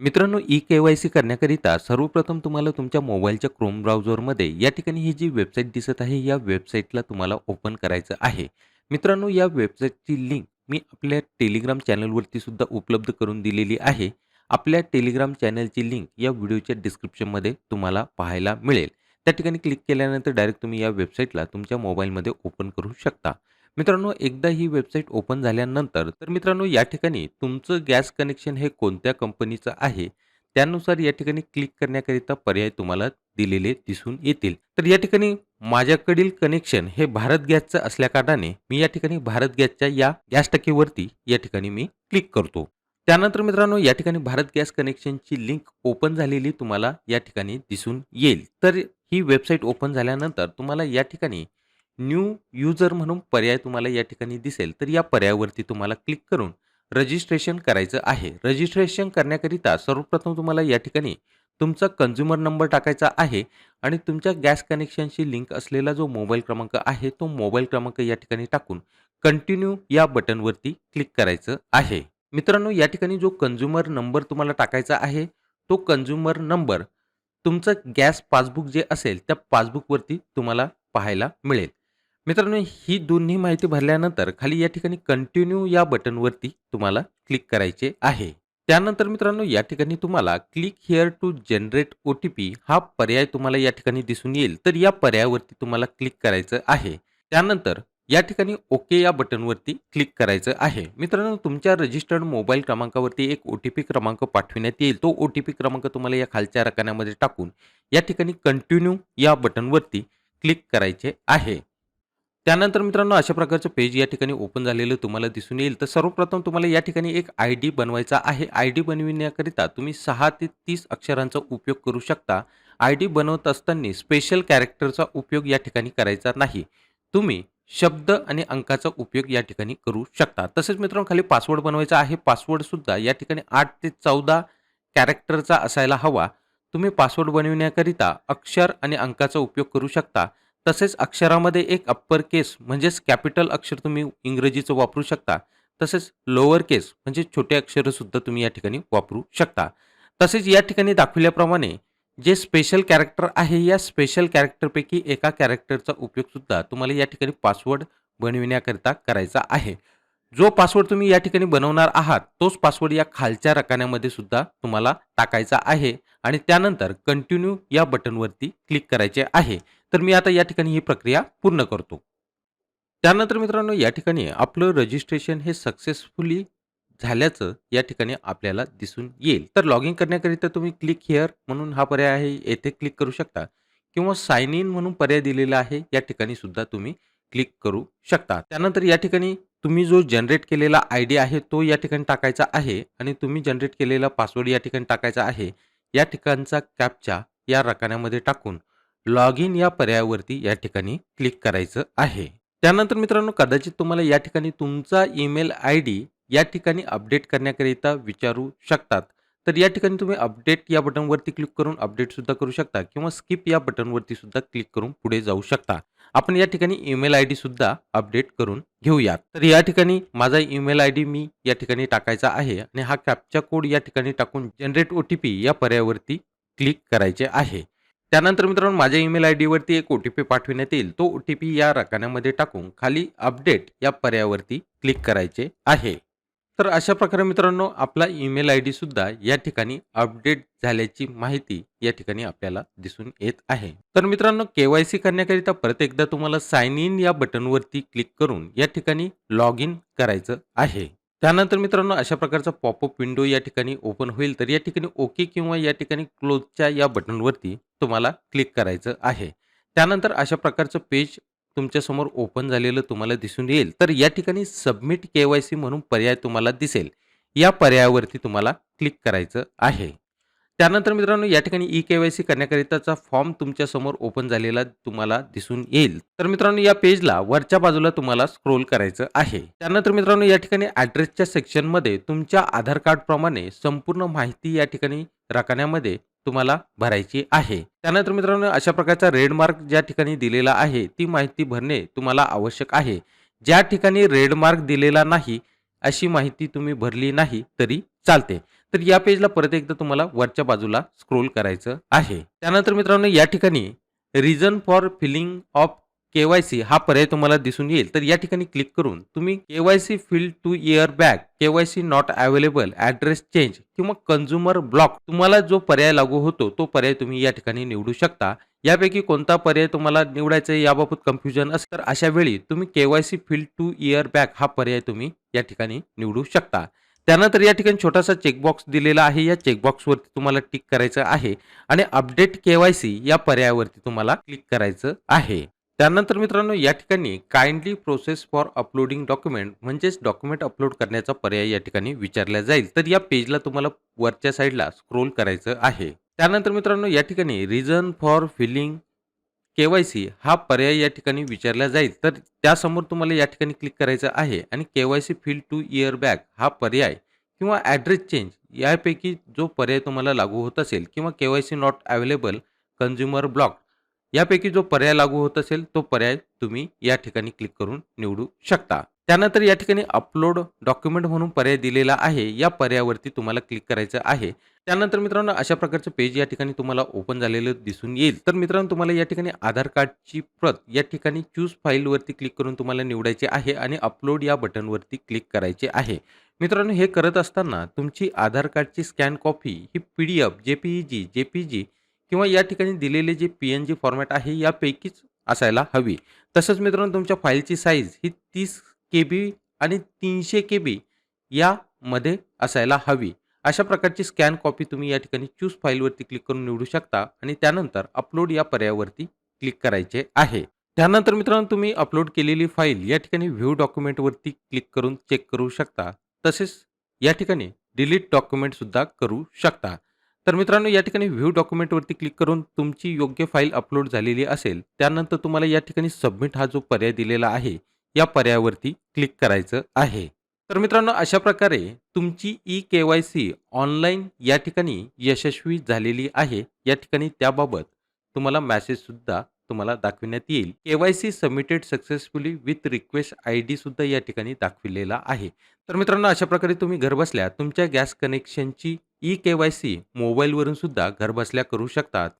मित्रांनो E K Y C करण्याकरिता सर्वप्रथम तुम्हाला तुमच्या मोबाईलच्या क्रोम ब्राउझरमध्ये या ठिकाणी ही जी वेबसाईट दिसत आहे या वेबसाईटला तुम्हाला ओपन करायचं आहे. मित्रांनो या वेबसाईटची लिंक मी आपल्या टेलिग्राम चॅनलवरती सुद्धा उपलब्ध करून दिलेली आहे. आपल्या टेलिग्राम चॅनलची लिंक या व्हिडिओच्या डिस्क्रिप्शनमध्ये तुम्हाला पाहायला मिळेल. त्या ठिकाणी क्लिक केल्यानंतर डायरेक्ट तुम्ही या वेबसाईटला तुमच्या मोबाईलमध्ये ओपन करू शकता. मित्रांनो एकदा ही वेबसाईट ओपन झाल्यानंतर तर मित्रांनो या ठिकाणी तुमचं गॅस कनेक्शन हे कोणत्या कंपनीचं आहे त्यानुसार या ठिकाणी क्लिक करण्याकरिता पर्याय तुम्हाला दिलेले दिसून येतील. तर या ठिकाणी माझ्याकडील कनेक्शन हे भारत गॅसचं असल्याकारणाने मी या ठिकाणी भारत गॅसच्या या गॅस टाकीवरती या ठिकाणी मी क्लिक करतो. त्यानंतर मित्रांनो या ठिकाणी भारत गॅस कनेक्शनची लिंक ओपन झालेली तुम्हाला या ठिकाणी दिसून येईल. तर ही वेबसाईट ओपन झाल्यानंतर तुम्हाला या ठिकाणी न्यू यूजर म्हणून पर्याय तुम्हाला या ठिकाणी दिसेल तर या पर्यायावरती तुम्हाला क्लिक करून रजिस्ट्रेशन करायचं आहे. रजिस्ट्रेशन करण्याकरिता सर्वप्रथम तुम्हाला या ठिकाणी तुमचा कन्झ्युमर नंबर टाकायचा आहे आणि तुमच्या गॅस कनेक्शनशी लिंक असलेला जो मोबाईल क्रमांक आहे तो मोबाईल क्रमांक या ठिकाणी टाकून कंटिन्यू या बटनवरती क्लिक करायचं आहे. मित्रांनो या ठिकाणी जो कन्झ्युमर नंबर तुम्हाला टाकायचा आहे तो कन्झ्युमर नंबर तुमचं गॅस पासबुक जे असेल त्या पासबुकवरती तुम्हाला पाहायला मिळेल. मित्रांनो ही दोन्ही माहिती भरल्यानंतर खाली या ठिकाणी कंटिन्यू या बटनवरती तुम्हाला क्लिक करायचे आहे. त्यानंतर मित्रांनो या ठिकाणी तुम्हाला click here to generate O T P हा पर्याय तुम्हाला या ठिकाणी दिसून येईल. तर या पर्यायावरती तुम्हाला क्लिक करायचं आहे. त्यानंतर या ठिकाणी ओके या बटनवरती क्लिक करायचं आहे. मित्रांनो तुमच्या रजिस्टर्ड मोबाईल क्रमांकावरती एक ओ टी पी क्रमांक पाठविण्यात येईल. तो ओ टी पी क्रमांक तुम्हाला या खालच्या रकान्यामध्ये टाकून या ठिकाणी कंटिन्यू या बटनवरती क्लिक करायचे आहे. त्यानंतर मित्रांनो अशा प्रकारचं पेज या ठिकाणी ओपन झालेलं तुम्हाला दिसून येईल. तर सर्वप्रथम तुम्हाला या ठिकाणी एक आय डी बनवायचा आहे. आय डी बनविण्याकरिता तुम्ही सहा ते तीस अक्षरांचा उपयोग करू शकता. आय डी बनवत असताना स्पेशल कॅरेक्टरचा उपयोग या ठिकाणी करायचा नाही. तुम्ही शब्द आणि अंकाचा उपयोग या ठिकाणी करू शकता. तसेच मित्रांनो खाली पासवर्ड बनवायचा आहे. पासवर्डसुद्धा या ठिकाणी आठ ते चौदा कॅरेक्टरचा असायला हवा. तुम्ही पासवर्ड बनविण्याकरिता अक्षर आणि अंकाचा उपयोग करू शकता. तसेच अक्षरामध्ये एक अप्पर केस म्हणजेच कॅपिटल अक्षर तुम्ही इंग्रजीचं वापरू शकता. तसेच लोअर केस म्हणजे छोटे अक्षरसुद्धा तुम्ही या ठिकाणी वापरू शकता. तसेच या ठिकाणी दाखवल्याप्रमाणे जे स्पेशल कॅरेक्टर आहे या स्पेशल कॅरेक्टरपैकी एका कॅरेक्टरचा उपयोगसुद्धा तुम्हाला या ठिकाणी पासवर्ड बनविण्याकरिता करायचा आहे. जो पासवर्ड तुम्ही या ठिकाणी बनवणार आहात तोच पासवर्ड या खालच्या रकान्यामध्ये सुद्धा तुम्हाला टाकायचा आहे. आणि त्यानंतर कंटिन्यू या बटनवरती क्लिक करायचे आहे. तर मी आता या ठिकाणी ही प्रक्रिया पूर्ण करतो. त्यानंतर मित्रांनो या ठिकाणी आपलं रजिस्ट्रेशन हे सक्सेसफुली झाल्याचं या ठिकाणी आपल्याला दिसून येईल. तर लॉग इन करण्याकरिता तुम्ही क्लिक हिअर म्हणून हा पर्याय आहे. येथे क्लिक करू शकता. किंवा साइन इन म्हणून पर्याय दिलेला आहे. या ठिकाणी सुद्धा तुम्ही क्लिक करू शकता. त्यानंतर या ठिकाणी तुम्ही जो जनरेट केलेला आय डी आहे तो या ठिकाणी टाकायचा आहे आणि तुम्ही जनरेट केलेला पासवर्ड या ठिकाणी टाकायचा आहे. या ठिकाणचा कॅपचा या रकान्यामध्ये टाकून लॉग इन या पर्यायावरती या ठिकाणी क्लिक करायचं आहे. त्यानंतर मित्रांनो कदाचित तुम्हाला या ठिकाणी तुमचा ईमेल आय डी या ठिकाणी अपडेट करण्याकरिता विचारू शकतात. तर या ठिकाणी तुम्ही अपडेट या बटनवरती क्लिक करून अपडेटसुद्धा करू शकता किंवा स्किप या बटनवरती सुद्धा क्लिक करून पुढे जाऊ शकता. आपण या ठिकाणी ईमेल आय डीसुद्धा अपडेट करून घेऊयात. तर या ठिकाणी माझा ईमेल आय डी मी या ठिकाणी टाकायचा आहे आणि हा कॅपचा कोड या ठिकाणी टाकून जनरेट ओ टी पी या पर्यायावरती क्लिक करायचे आहे. त्यानंतर मित्रांनो माझ्या ईमेल आय डीवरती एक ओ टी पी पाठविण्यात येईल. तो ओ टी पी या रकान्यामध्ये टाकून खाली अपडेट या पर्यायावरती क्लिक करायचे आहे. तर अशा प्रकारे मित्रांनो आपला ईमेल आय डी सुद्धा या ठिकाणी अपडेट झाल्याची माहिती या ठिकाणी आपल्याला दिसून येत आहे. तर मित्रांनो के वाय सी करण्याकरिता परत एकदा तुम्हाला साइन इन या बटनवरती क्लिक करून या ठिकाणी लॉग इन करायचं आहे. त्यानंतर मित्रांनो अशा प्रकारचा पॉपअप विंडो या ठिकाणी ओपन होईल. तर या ठिकाणी ओके किंवा या ठिकाणी क्लोजच्या या बटनवरती तुम्हाला क्लिक करायचं आहे. त्यानंतर अशा प्रकारचं पेज तुमच्यासमोर ओपन झालेलं तुम्हाला दिसून येईल. तर या ठिकाणी सबमिट के वाय सी म्हणून पर्याय तुम्हाला दिसेल. या पर्यायावरती तुम्हाला क्लिक करायचं आहे. त्यानंतर मित्रांनो या ठिकाणी ई के वाय सी करण्याकरिताचा फॉर्म तुमच्यासमोर ओपन झालेला तुम्हाला दिसून येईल. तर मित्रांनो या पेजला वरच्या बाजूला तुम्हाला स्क्रोल करायचं आहे. त्यानंतर मित्रांनो या ठिकाणी ॲड्रेसच्या सेक्शनमध्ये तुमच्या आधार कार्डप्रमाणे संपूर्ण माहिती या ठिकाणी राखण्यामध्ये तुम्हाला भरायची आहे. त्यानंतर मित्रांनो अशा प्रकारचा रेड मार्क ज्या ठिकाणी दिलेला आहे ती माहिती भरणे तुम्हाला आवश्यक आहे. ज्या ठिकाणी रेड मार्क दिलेला नाही अशी माहिती तुम्ही भरली नाही तरी चालते. तर या पेजला परत एकदा तुम्हाला वरच्या बाजूला स्क्रोल करायचं आहे. त्यानंतर मित्रांनो या ठिकाणी reason for filling of KYC हा पर्याय तुम्हाला दिसून येईल. तर या ठिकाणी क्लिक करून तुम्ही KYC field two year back KYC not available address change किंवा कन्झ्युमर ब्लॉक तुम्हाला जो पर्याय लागू होतो तो पर्याय तुम्ही या ठिकाणी निवडू शकता. यापैकी कोणता पर्याय तुम्हाला निवडायचा आहे याबाबत कन्फ्युजन असेल तर अशा वेळी तुम्ही C filled two year back हा पर्याय तुम्ही या ठिकाणी निवडू शकता. त्यानंतर या ठिकाणी छोटासा चेकबॉक्स दिलेला आहे. या चेकबॉक्सवरती तुम्हाला टिक करायचं आहे आणि अपडेट के वाय सी या पर्यायावरती तुम्हाला क्लिक करायचं आहे. त्यानंतर मित्रांनो या ठिकाणी kindly process for uploading document म्हणजेच डॉक्युमेंट अपलोड करण्याचा पर्याय या ठिकाणी विचारला जाईल. तर या पेजला तुम्हाला वरच्या साईडला स्क्रोल करायचं आहे. त्यानंतर मित्रांनो या ठिकाणी reason for filling K Y C हा पर्याय या ठिकाणी विचारला जाईल. तर त्यासमोर तुम्हाला या ठिकाणी क्लिक करायचं आहे आणि K Y C filled two year back हा पर्याय किंवा ॲड्रेस चेंज यापैकी जो पर्याय तुम्हाला लागू होत असेल किंवा K Y C not available consumer block यापैकी जो पर्याय लागू होत असेल तो पर्याय तुम्ही या ठिकाणी क्लिक करून निवडू शकता. त्यानंतर या ठिकाणी अपलोड डॉक्युमेंट म्हणून पर्याय दिलेला आहे. या पर्यायावरती तुम्हाला क्लिक करायचं आहे. त्यानंतर मित्रांनो अशा प्रकारचं पेज या ठिकाणी तुम्हाला ओपन झालेलं दिसून येईल. तर मित्रांनो तुम्हाला या ठिकाणी आधार कार्डची प्रत या ठिकाणी चूज फाईलवरती क्लिक करून तुम्हाला निवडायचे आहे आणि अपलोड या बटनवरती क्लिक करायचे आहे. मित्रांनो हे करत असताना तुमची आधार कार्डची स्कॅन कॉपी ही P D F J P E G J P G किंवा या ठिकाणी दिलेले J P N G format आहे यापैकीच असायला हवी. तसंच मित्रांनो तुमच्या फाईलची साईज ही तीस के बी आणि तीनशे के बी यामध्ये असायला हवी. अशा प्रकारची स्कॅन कॉपी तुम्ही या ठिकाणी चूज फाईलवरती क्लिक करून निवडू शकता आणि त्यानंतर अपलोड या पर्यायावरती क्लिक करायचे आहे. त्यानंतर मित्रांनो तुम्ही अपलोड केलेली फाईल या ठिकाणी व्ह्यू डॉक्युमेंटवरती क्लिक करून चेक करू शकता. तसेच या ठिकाणी डिलीट डॉक्युमेंटसुद्धा करू शकता. तर मित्रांनो या ठिकाणी व्ह्यू डॉक्युमेंटवरती क्लिक करून तुमची योग्य फाईल अपलोड झालेली असेल त्यानंतर तुम्हाला या ठिकाणी सबमिट हा जो पर्याय दिलेला आहे या पर्यायावरती क्लिक करायचं आहे. तर मित्रांनो अशा प्रकारे तुमची E K Y C online या ठिकाणी यशस्वी झालेली आहे. या ठिकाणी त्याबाबत तुम्हाला मॅसेजसुद्धा तुम्हाला दाखविण्यात येईल. K Y C submitted successfully with request I D सुद्धा या ठिकाणी दाखविलेला आहे. तर मित्रांनो अशा प्रकारे तुम्ही घरबसल्या तुमच्या गॅस कनेक्शनची ई के वाय सी मोबाईलवरून सुद्धा घरबसल्या करू शकतात.